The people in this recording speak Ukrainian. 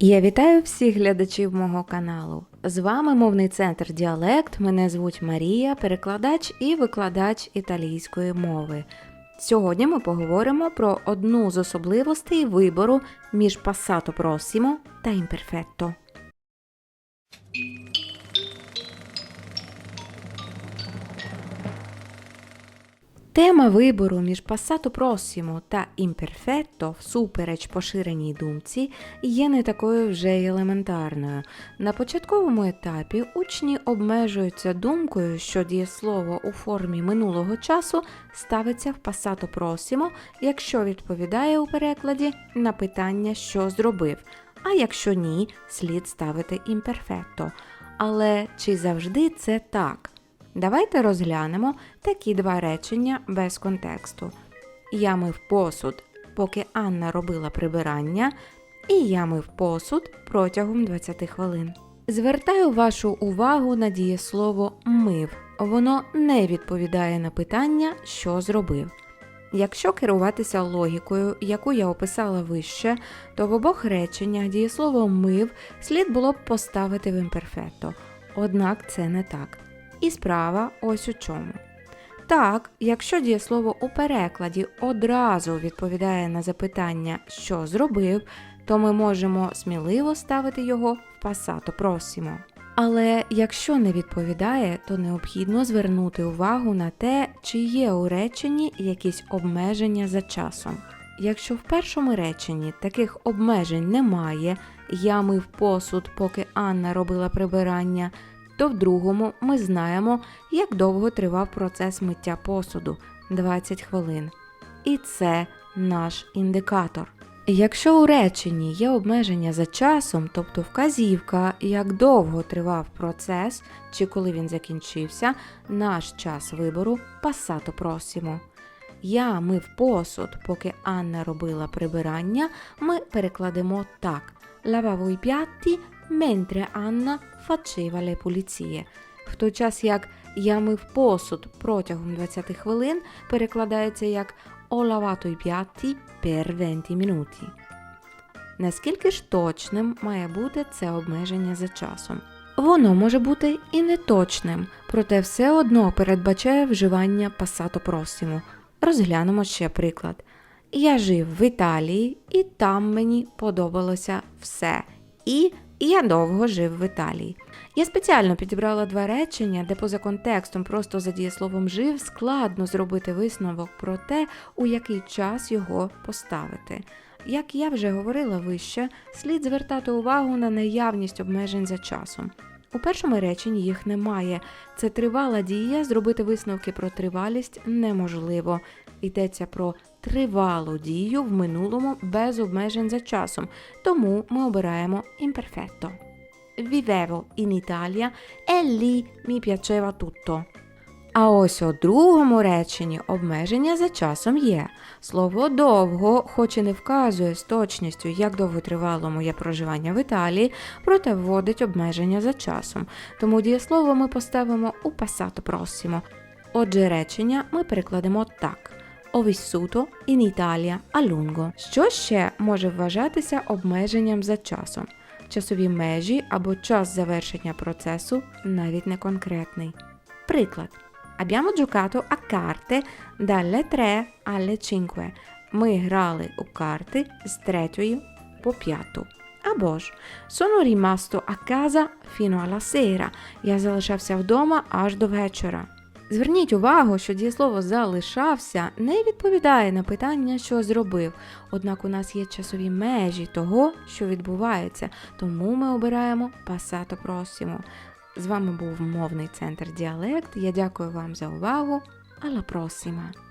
Я вітаю всіх глядачів мого каналу. З вами мовний центр Діалект. Мене звуть Марія, перекладач і викладач італійської мови. Сьогодні ми поговоримо про одну з особливостей вибору між passato prossimo та imperfetto. Тема вибору між passato prossimo та imperfetto всупереч поширеній думці є не такою вже й елементарною. На початковому етапі учні обмежуються думкою, що дієслово у формі минулого часу ставиться в passato prossimo, якщо відповідає у перекладі на питання, що зробив, а якщо ні, слід ставити imperfetto. Але чи завжди це так? Давайте розглянемо такі два речення без контексту. Я мив посуд, поки Анна робила прибирання, і я мив посуд протягом 20 хвилин. Звертаю вашу увагу на дієслово мив. Воно не відповідає на питання, що зробив. Якщо керуватися логікою, яку я описала вище, то в обох реченнях дієслово мив слід було б поставити в імперфетто. Однак це не так. І справа ось у чому. Так, якщо дієслово у перекладі одразу відповідає на запитання, що зробив, то ми можемо сміливо ставити його в passato prossimo. Але якщо не відповідає, то необхідно звернути увагу на те, чи є у реченні якісь обмеження за часом. Якщо в першому реченні таких обмежень немає, я мив посуд, поки Анна робила прибирання, то в другому ми знаємо, як довго тривав процес миття посуду 20 хвилин. І це наш індикатор. Якщо у реченні є обмеження за часом, тобто вказівка, як довго тривав процес чи коли він закінчився, наш час вибору passato prossimo. Я мив посуд, поки Анна робила прибирання, ми перекладемо так: lavavo i mentre Анна faceva le pulizie. В той час як я мив посуд протягом 20 хвилин перекладається як ho lavato i piatti per 20 minuti. Наскільки ж точним має бути це обмеження за часом? Воно може бути і неточним, проте все одно передбачає вживання passato prossimo. Розглянемо ще приклад. Я жив в Італії, і там мені подобалося все. І я довго жив в Італії. Я спеціально підібрала два речення, де поза контекстом, просто за дієсловом жив, складно зробити висновок про те, у який час його поставити. Як я вже говорила вище, слід звертати увагу на наявність обмежень за часом. У першому реченні їх немає. Це тривала дія, зробити висновки про тривалість неможливо. Йдеться про тривалу дію в минулому без обмежень за часом, тому ми обираємо imperfetto. Vivevo in Italia e lì mi piaceva tutto. А ось у другому реченні обмеження за часом є. Слово довго, хоч і не вказує з точністю, як довго тривало моє проживання в Італії, проте вводить обмеження за часом. Тому дієслово ми поставимо у passato prossimo. Отже, речення ми перекладемо так. Ho vissuto in Italia a lungo. Що ще може вважатися обмеженням за часом? Часові межі або час завершення процесу навіть не конкретний. Приклад. Abbiamo giocato a carte dalle 3 alle 5. Ми грали у карти з 3 по 5. Або ж sono rimasto a casa fino alla sera. Я залишався вдома аж до вечора. Зверніть увагу, що дієслово залишався не відповідає на питання, що зробив. Однак у нас є часові межі того, що відбувається, тому ми обираємо passato prossimo. З вами був мовний центр Діалект. Я дякую вам за увагу. Alla prossima!